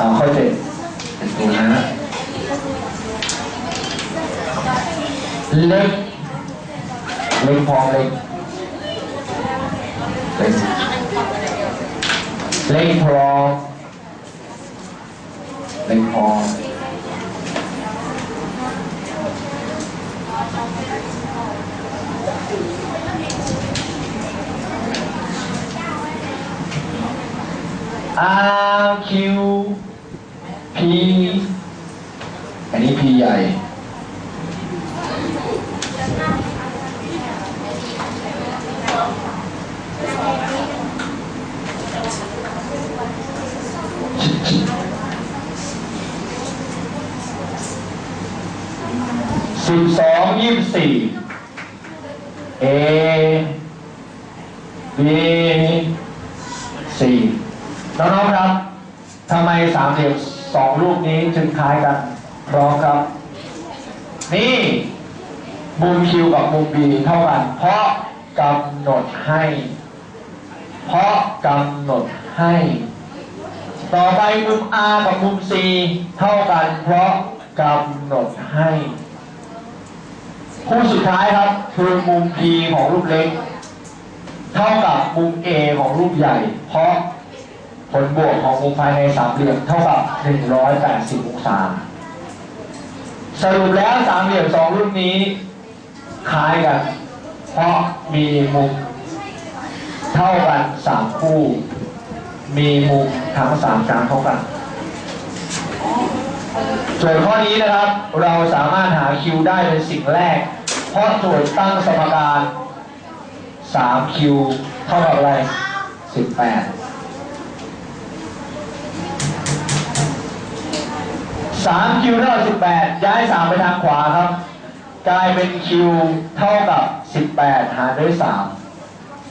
เอาข้อเจ็ดดูนะฮะเล็ก เล็กพอเล็ก เล็กเล็กพอเล็กพออาคิว พีอันนี้พีใหญ่ สิบสองยี่สิบสี่เอบีสี่น้องๆครับทำไมสามเหลี่ยม สองรูปนี้จึงคล้ายกันพร้อมครับ นี่มุมคิวกับมุมบีเท่ากัน เพราะกำหนดให้ เพราะกำหนดให้ ต่อไปมุม R กับมุม C เท่ากัน เพราะกำหนดให้ คู่สุดท้ายครับ คือมุม P ของรูปเล็ก เท่ากับมุม A ของรูปใหญ่ เพราะ ผลบวกของมุมภายในสามเหลี่ยมเท่ากับ 180องศาสรุปแล้วสามเหลี่ยมสองรูปนี้คล้ายกัน เพราะมีมุมเท่ากันสามคู่ มีมุมทั้งสามกลางเท่ากันโจทย์ข้อนี้นะครับ เราสามารถหาคิวได้เป็นสิ่งแรก เพราะโจทย์ตั้งสมการ3คิวเท่ากับอะไร 18 3คิวเท่ากับ18ย้าย3ไปทางขวาครับ กลายเป็นคิวเท่ากับ18หารด้วย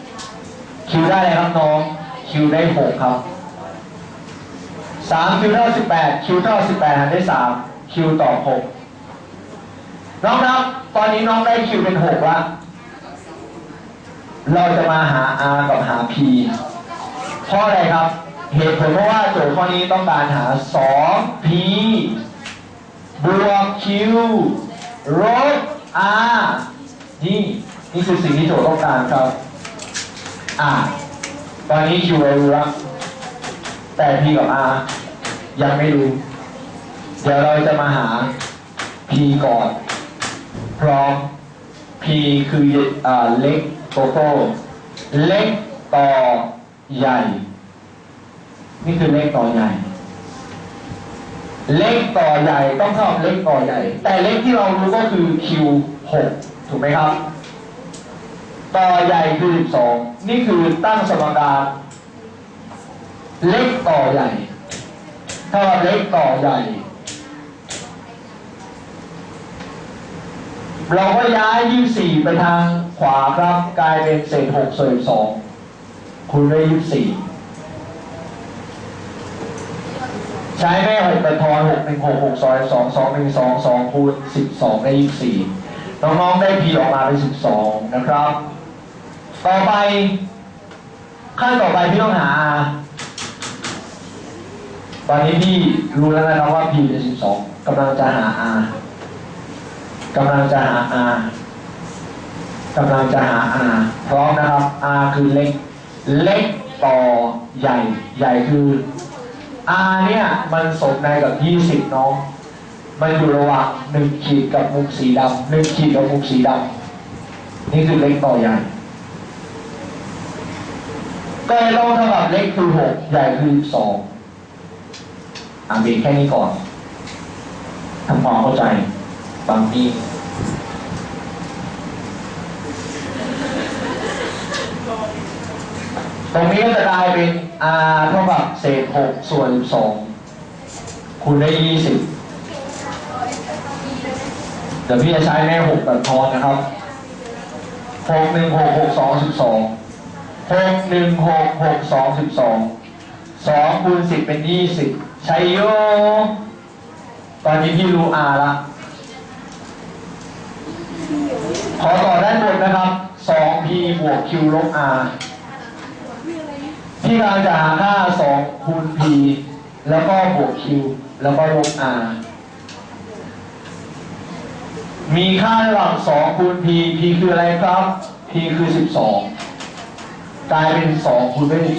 3คิวได้เลยครับน้อง คิวได้6ครับ3คิวเท่ากับ18คิวเท่ากับ18หารด้วย3คิวตอบ6น้องครับตอนนี้น้องได้คิวเป็น6แล้วเราจะมาหา R กับหา P เพราะอะไรครับ เหตุผลเพราะว่าโจทย์ข้อนี้ต้องการหา 2P บวก Q ลบ R นี่นี่คือสิ่งที่โจทย์ต้องการครับ อ่า ตอนนี้ Q เรารู้แล้วแต่ P กับ R ยังไม่รู้ เดี๋ยวเราจะมาหา P ก่อน พร้อม P คืออ่าเล็กโตโต้เล็กต่อใหญ่ นี่คือเล็กต่อใหญ่ เล็กต่อใหญ่ต้องเท่ากับเล็กต่อใหญ่ แต่เล็กที่เรารู้ก็คือ Q 6 ถูกไหมครับ ต่อใหญ่คือ 12 นี่คือตั้งสมการ เล็กต่อใหญ่เท่าเล็กต่อใหญ่ เราก็ย้าย 24 ไปทางขวาครับ กลายเป็นเศษ6ส่วน2คูณด้วย24 ใช้แม่6เป็นทอน6 1 6 6 2 2 2 1 2 2คูณ12ได้24น้องๆได้ P ออกมาเป็น12นะครับ ต่อไปขั้นต่อไปพี่ต้องหา ตอนนี้พี่รู้แล้วนะครับว่า P เป็น12กำลังจะหา R กำลังจะหา R กำลังจะหา R พร้อมนะครับ R คือเล็ก เล็กต่อใหญ่ ใหญ่คือ R เนี่ยมันสมในกับ20น้องมันอยู่ระหว่าง1ขีดกับมุมสีดำ1ขีดกับมุมสีดำนี่คือเล็กต่อใหญ่ก็เลยต้องเท่ากับเล็กคือ6ใหญ่คือ2อ่านเบรกแค่นี้ก่อนทำความเข้าใจบางที ตรงนี้ก็จะกลายเป็น r เท่ากับเศษ6ส่วน2คูณได้ 20 เดี๋ยวพี่จะใช้แม่6แบบทอนนะครับ 6 1 6 6 2 12 6 1 6 6 2 12 2คูณ10 เป็น 20 ใช้โย ตอนนี้พี่รู้ r ละ ขอต่อด้านบนนะครับ 2p บวก q ลบ r พี่กำลังจะหาค่า 2 คูณ p แล้วก็บวก q แล้วก็ลบ r มีค่าระหว่าง 2 คูณ p p คืออะไรครับ p คือ 12 กลายเป็น 2 คูณด้วย12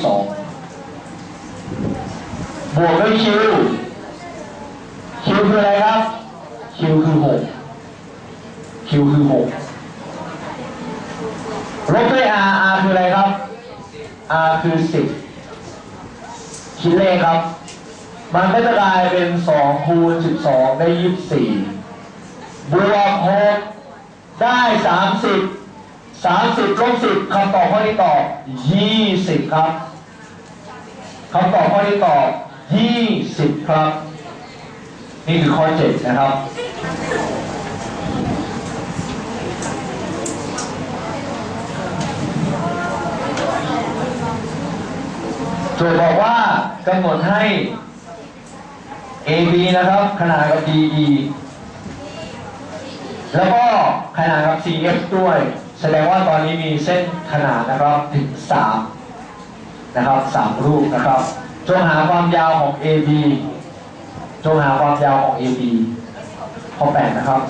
บวกด้วย q q คืออะไรครับ q คือ 6 q คือ 6 ลบด้วย r r คืออะไรครับ r คือ 10 คิดเลขครับ มันก็จะกลายเป็น 2 คูณ 12 ได้ 24 บวก 6 ได้ 30 30ลบ10คำตอบข้อนี้ตอบ 20 ครับคำตอบข้อนี้ตอบ 20 ครับ นี่คือข้อ 7 นะครับ โจทย์บอกว่ากำหนดให้ AB นะครับ ขนาดกับ DE แล้วก็ขนาดกับ CF ด้วย แสดงว่าตอนนี้มีเส้นขนาดนะครับถึง 3 นะครับ 3 รูปนะครับจงหาความยาวของ AB จงหาความยาวของ AB ข้อ8นะครับ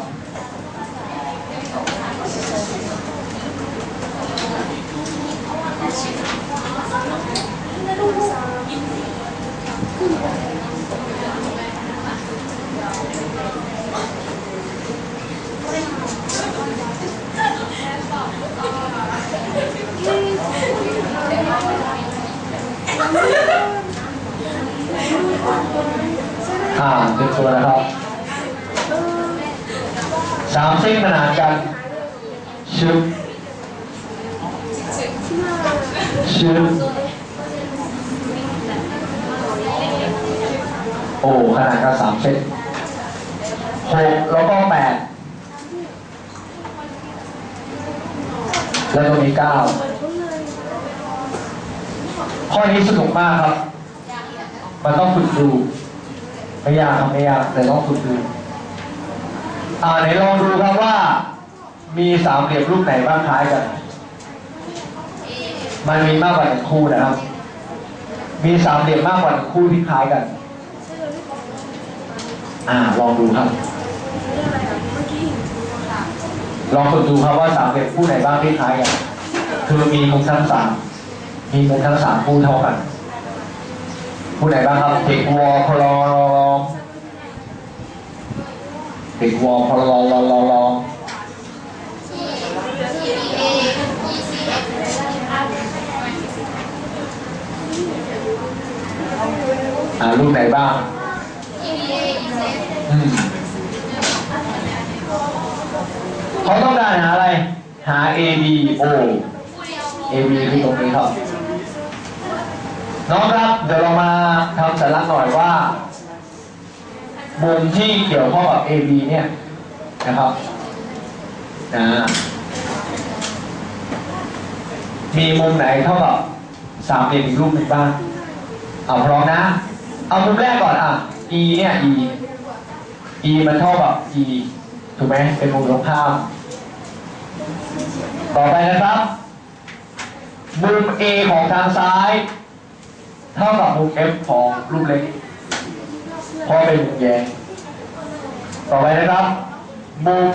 อ่าเป็นตัวนะครับสามเส้นขนานกันชึบชึบ โอ้ขนาดกันสามเส้นหกแล้วก็แปดแล้วก็มีเก้าข้อนี้สนุกมากครับ มันต้องฝึกดูไม่ยากครับไม่ยากแต่ต้องฝึกดูอ่าไหนลองดูครับว่า มีสามเหลี่ยมรูปไหนบ้างคล้ายกัน มันมีมากกว่าหนึ่งคู่นะครับ มีสามเหลี่ยมมากกว่าหนึ่งคู่ที่คล้ายกัน อ่าลองดูครับ ลองฝึกดูครับว่าสามเหลี่ยมคู่ไหนบ้างที่คล้ายกันคือมีมุมทั้งสามมีมุมทั้งสามคู่เท่ากันคู่ไหนบ้างครับเด็กวอพลอลอลอเด็กวอพลอลอลอลอลออ่ารูปไหนบ้างอืม เขาต้องการหาอะไร หา A B O A B คือตรงนี้ครับ น้องครับ เดี๋ยวเรามาทำสัญลักษณ์หน่อยว่ามุมที่เกี่ยวข้องกับ AB เนี่ยนะครับนะมีมุมไหนเท่ากับสามเหลี่ยมอีกรูปหนึ่งบ้างเอาพร้อมนะ เอามุมแรกก่อนอะ E เนี่ย E E มันเท่ากับ E ถูกไหมเป็นมุมตรงข้าม ต่อไปนะครับ มุม A ของทางซ้าย เท่ากับมุม F ของรูปเล็กเพราะเป็นมุมแยงต่อไปนะครับ มุม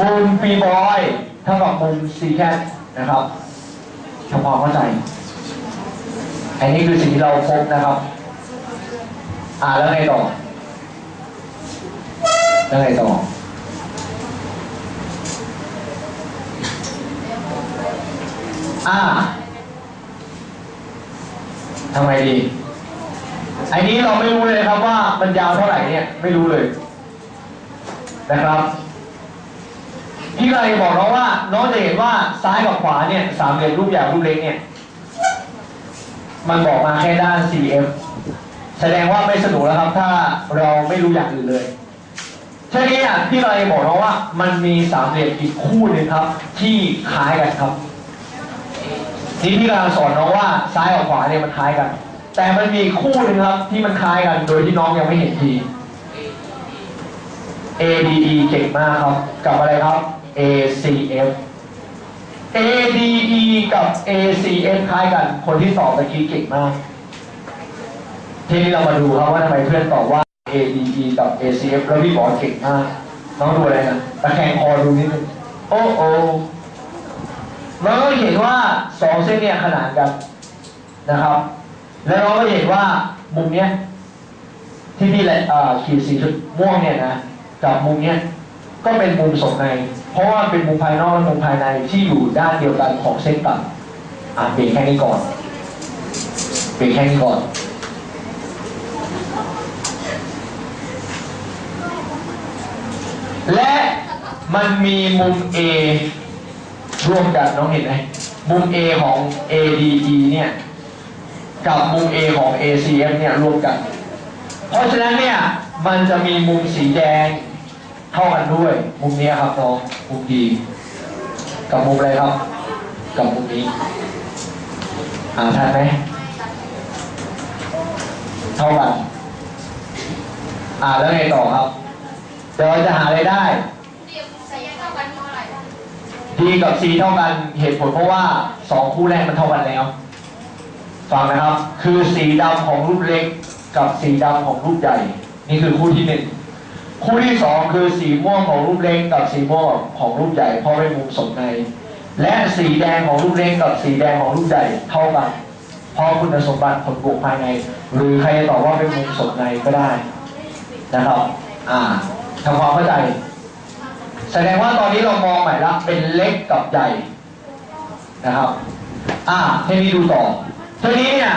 มุม B boy เท่ากับมุม C cat นะครับทำความเข้าใจ อันนี้คือสิ่งที่เราพบนะครับ อ่าแล้วไงต่อแล้วไงต่อ อ่าทำไงดีอันนี้เราไม่รู้เลยครับว่ามันยาวเท่าไหร่เนี่ย ไม่รู้เลยนะครับพี่ก็เลยบอกน้องว่า น้องจะเห็นว่าซ้ายกับขวาเนี่ยสามเหลี่ยมรูปใหญ่รูปเล็กเนี่ย มันบอกมาแค่ด้าน CF แสดงว่าไม่สนุกแล้วครับ ถ้าเราไม่รู้อย่างอื่นเลยทีนี้อะพี่ก็เลยบอกน้องว่า มันมีสามเหลี่ยมอีกคู่หนึ่งครับ ที่คล้ายกันครับ นี่พี่กำลังสอนน้องว่าซ้ายกับขวาเนี่ยมันคล้ายกัน แต่มันมีคู่หนึ่งครับที่มันคล้ายกัน โดยที่น้องยังไม่เห็นที A D E เก่งมากครับ กับอะไรครับ A C F ADE กับ ACF คล้ายกัน คนที่ตอบตะกี้เก่งมาก ทีนี้เรามาดูครับว่าทำไมเพื่อนตอบว่า ADE กับ ACF แล้วพี่บอกเก่งมาก น้องดูอะไรนะตะแคงคอดูนิดนึงโอ้โอ้ เราก็เห็นว่าสองเส้นเนี่ยขนานกันนะครับ แล้วเราก็เห็นว่ามุมเนี้ยที่พี่แหละขีดสีชุดม่วงเนี่ยนะกับมุมเนี้ยก็เป็นมุมสมใน เพราะว่าเป็นมุมภายนอกและมุมภายในที่อยู่ด้านเดียวกันของเส้นตัดอ่าเปลี่ยนแค่นี้ก่อนเปลี่ยนแค่นี้ก่อนและมันมีมุม A ร่วมกันน้องเห็นไหมมุม A ของ ADE เนี่ยกับมุม A ของ ACF เนี่ยร่วมกัน เพราะฉะนั้นเนี่ยมันจะมีมุมสีแดงเท่ากันด้วย มุมนี้ครับน้องมุมดีกับมุมอะไรครับ กับมุมนี้อ่านทันไหมเท่ากันอ่าแล้วไงต่อครับเดี๋ยวเราจะหาอะไรได้ D กับ C เท่ากันเหตุผลเพราะว่าสองคู่แรกมันเท่ากันแล้วฟังนะครับ คือสีดำของรูปเล็กกับสีดำของรูปใหญ่ นี่คือคู่ที่หนึ่งคู่ที่สองคือสีม่วงของรูปเล็กกับสีม่วงของรูปใหญ่เพราะเป็นมุมสมใน และสีแดงของรูปเล็กกับสีแดงของรูปใหญ่เท่ากันเพราะคุณสมบัติผลบวกภายใน หรือใครจะตอบว่าเป็นมุมสมในก็ได้นะครับ อ่าทำความเข้าใจ แสดงว่าตอนนี้เรามองใหม่ละเป็นเล็กกับใหญ่นะครับ อ่าทีนี้ดูต่อทีนี้เนี่ย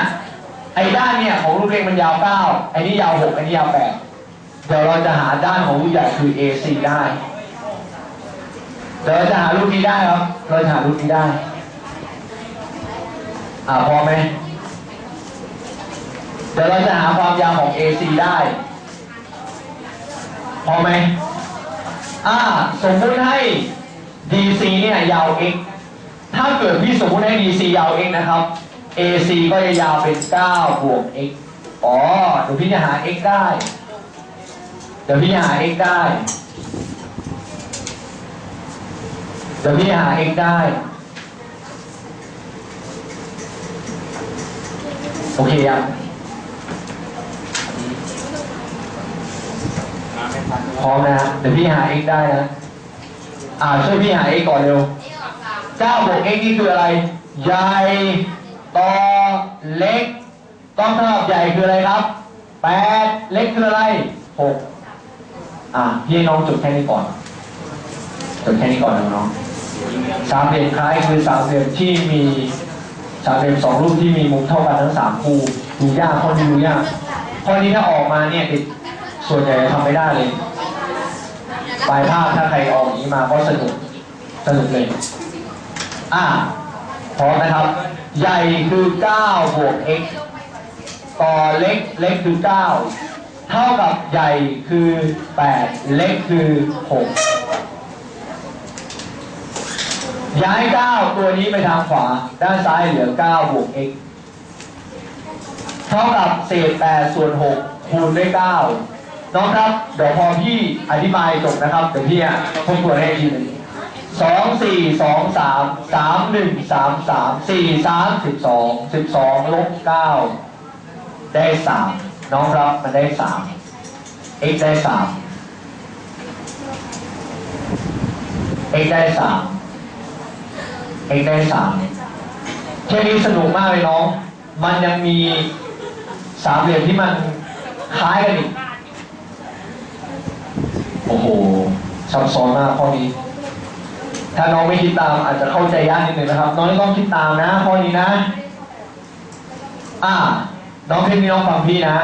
ไอ้ด้านเนี่ยของรูปเล็กมันยาวเก้าไอ้นี่ยาวหกไอ้นี่ยาวแปดเดี๋ยวเราจะหาด้านของรูปใหญ่คือ AC ได้ เดี๋ยวเราจะหารูปนี้ได้ครับ เราจะหารูปนี้ได้ อ่าพอไหมเดี๋ยวเราจะหาความยาวของ AC ได้ พอไหม อ่าสมมุติให้ DC เนี่ยยาว x ถ้าเกิดพี่สมมุติให้ DC ยาว x นะครับ AC ก็จะยาวเป็น 9 บวก x อ๋อเดี๋ยวพี่จะหา x ได้ เดี๋ยวพี่จะหา x ได้ เดี๋ยวพี่จะหา x ได้โอเคยัง พร้อมนะฮะเดี๋ยวพี่หา x ได้นะ อ่าช่วยพี่หา x ก่อนเร็ว9บวก x นี่คืออะไร ใหญ่ต่อเล็ก ต้องเท่ากับใหญ่คืออะไรครับ8เล็กคืออะไร6อ่าพี่น้องจดแค่นี้ก่อนจดแค่นี้ก่อนนะน้องสามเหลี่ยมคล้ายคือสามเหลี่ยมที่มีสามเหลี่ยมสองรูปที่มีมุมเท่ากันทั้งสามคู่ดูยากข้อนี้ดูยากข้อนี้ถ้าออกมาเนี่ยเด็ก ส่วนใหญ่ทำไม่ได้เลยปลายภาพถ้าใครออกนี้มาก็สนุกสนุกเลย อ่าพร้อมนะครับ ใหญ่คือ9บวก x ต่อเล็กเล็กคือ 9 เท่ากับใหญ่คือ 8 เล็กคือ 6 ย้าย 9 ตัวนี้ไปทางขวา ด้านซ้ายเหลือ 9 บวก x เท่ากับเศษ8ส่วน 6 คูณด้วย 9 น้องครับเดี๋ยวพอพี่อธิบายจบนะครับเดี๋ยวพี่อะทบทวนให้อีกทีหนึ่งสองสี่สองสามสามหนึ่งสามสามสี่สามสิบสองสิบสองลบเก้าได้สามน้องรับมันได้สาม x ได้สาม x ได้สาม x ได้สามแค่นี้สนุกมากเลยน้อง มันยังมีสามเหลี่ยมที่มันคล้ายกันอีก อ้โหซับซ้อนมากข้อนี้ ถ้าน้องไม่คิดตามอาจจะเข้าใจยากนิดหนึ่งนะครับ น้องต้องคิดตามนะข้อนี้นะ อ่า น้องเพชรนี่น้องฟังพี่นะ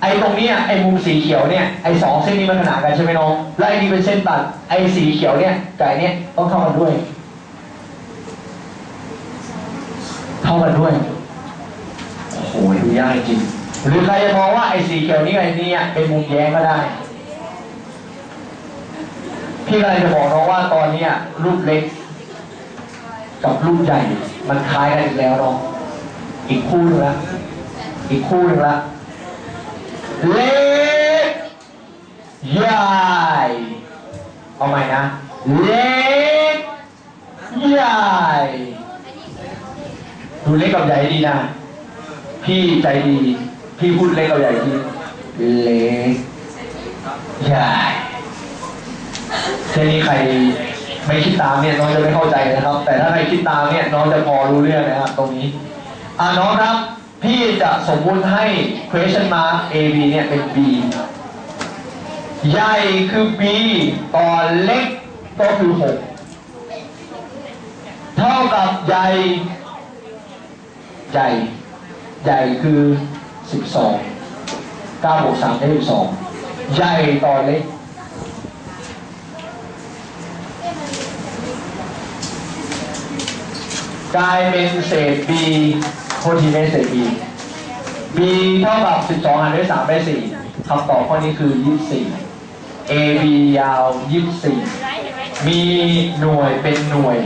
ไอ้ตรงเนี้ยไอ้มุมสีเขียวเนี่ย ไอ้สองเส้นนี้มันขนานกันใช่ไหมน้อง แล้วไอ้นี่เป็นเส้นตัด ไอ้สีเขียวเนี่ยกับไอ้เนี่ยต้องเท่ากันด้วยเท่ากันด้วย โอ้โหดูยากจริงหรือใครจะมองว่าไอ้สีเขียวนี่ไอ้นี่อะเป็นมุมแย้งก็ได้ พี่กำลังจะบอกน้องว่าตอนเนี้ยรูปเล็ก กับรูปใหญ่ มันคล้ายกันอีกแล้วน้องอีกคู่หนึงละอีกคู่หนึงละเล็กใหญ่เอาใหม่นะ เล็กใหญ่ดูเล็กกับใหญ่ดีนะพี่ใจดี พี่พูดเล็กกับใหญ่ทีเล็กใหญ่ แค่นี้ใครไม่คิดตามเนี่ยน้องจะไม่เข้าใจนะครับ แต่ถ้าใครคิดตามเนี่ยน้องจะพอรู้เรื่องนะครับตรงนี้อ่าน้องครับพี่จะสมมุติให้ question mark A B เนี่ยเป็น B ใหญ่คือ B ตอนเล็กก็คือ 6 เท่ากับใหญ่ ใหญ่ ใหญ่คือ 12 9บวก3ได้12 ใหญ่ต่อเล็ก กลายเป็นเศษ b โทษทีไม่เศษ b b เท่ากับ 12หารด้วย3ได้4คำตอบข้อนี้คือ 24 a b ยาว 24 มีหน่วยเป็นหน่วย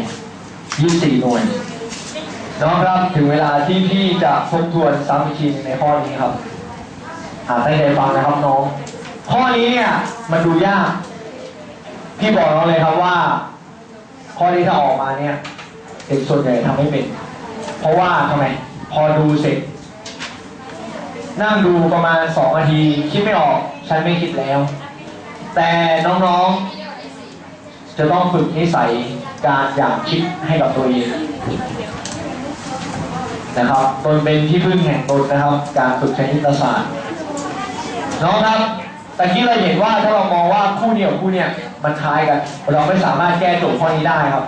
24 หน่วยน้องครับถึงเวลาที่พี่จะทบทวนซ้ำอีกทีในข้อนี้ครับอาตั้งใจฟังนะครับน้อง ข้อนี้เนี่ยมันดูยาก พี่บอกน้องเลยครับว่า ข้อนี้ถ้าออกมาเนี่ย เด็กส่วนใหญ่ทำไม่เป็น เพราะว่าทำไม พอดูเสร็จ นั่งดูประมาณสองนาที คิดไม่ออก ฉันไม่คิดแล้ว แต่น้องๆ จะต้องฝึกนิสัยการอยากคิดให้กับตัวเองนะครับตนเป็นที่พึ่งแห่งตนนะครับ การฝึกคณิตศาสตร์น้องครับแต่กี้เราเห็นว่าถ้าเรามองว่าคู่เดียวคู่เนี่ยมันคล้ายกัน เราไม่สามารถแก้โจทย์ข้อนี้ได้ครับ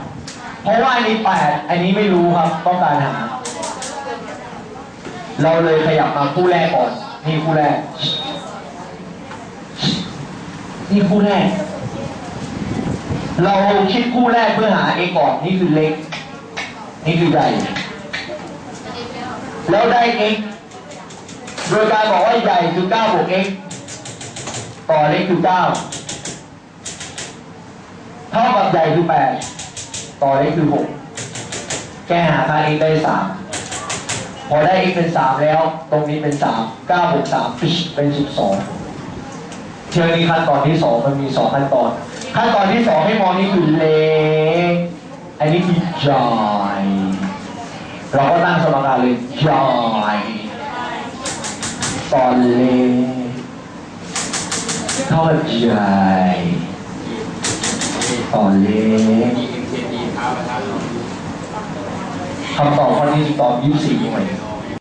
เพราะว่าอันนี้แปดอันนี้ไม่รู้ครับต้องการหา เราเลยขยับมาคู่แรกก่อน นี่คู่แรก นี่คู่แรก เราคิดคู่แรกเพื่อหา a ก่อน นี่คือเล็ก นี่คือใหญ่ แล้วได้ x โดยการบอกว่าใหญ่คือ9บวก x ต่อเล็กคือ9เท่ากับใหญ่คือ8 ต่อเล็กคือ6แก้หาค่า x ได้3พอได้ x เป็น3แล้ว ตรงนี้เป็น3 9บวก3ฟิชเป็น12เชื่อนี้ขั้นตอนที่2มันมี2ขั้นตอน ขั้นตอนที่2ให้มองนี่คือเล็กอันนี้คือใหญ่เราก็ตั้งสมการเลยใหญ่ตอนเล็กเท่ากับใหญ่ตอนเล็ก คำตอบข้อนี้ตอบยี่สี่หน่วย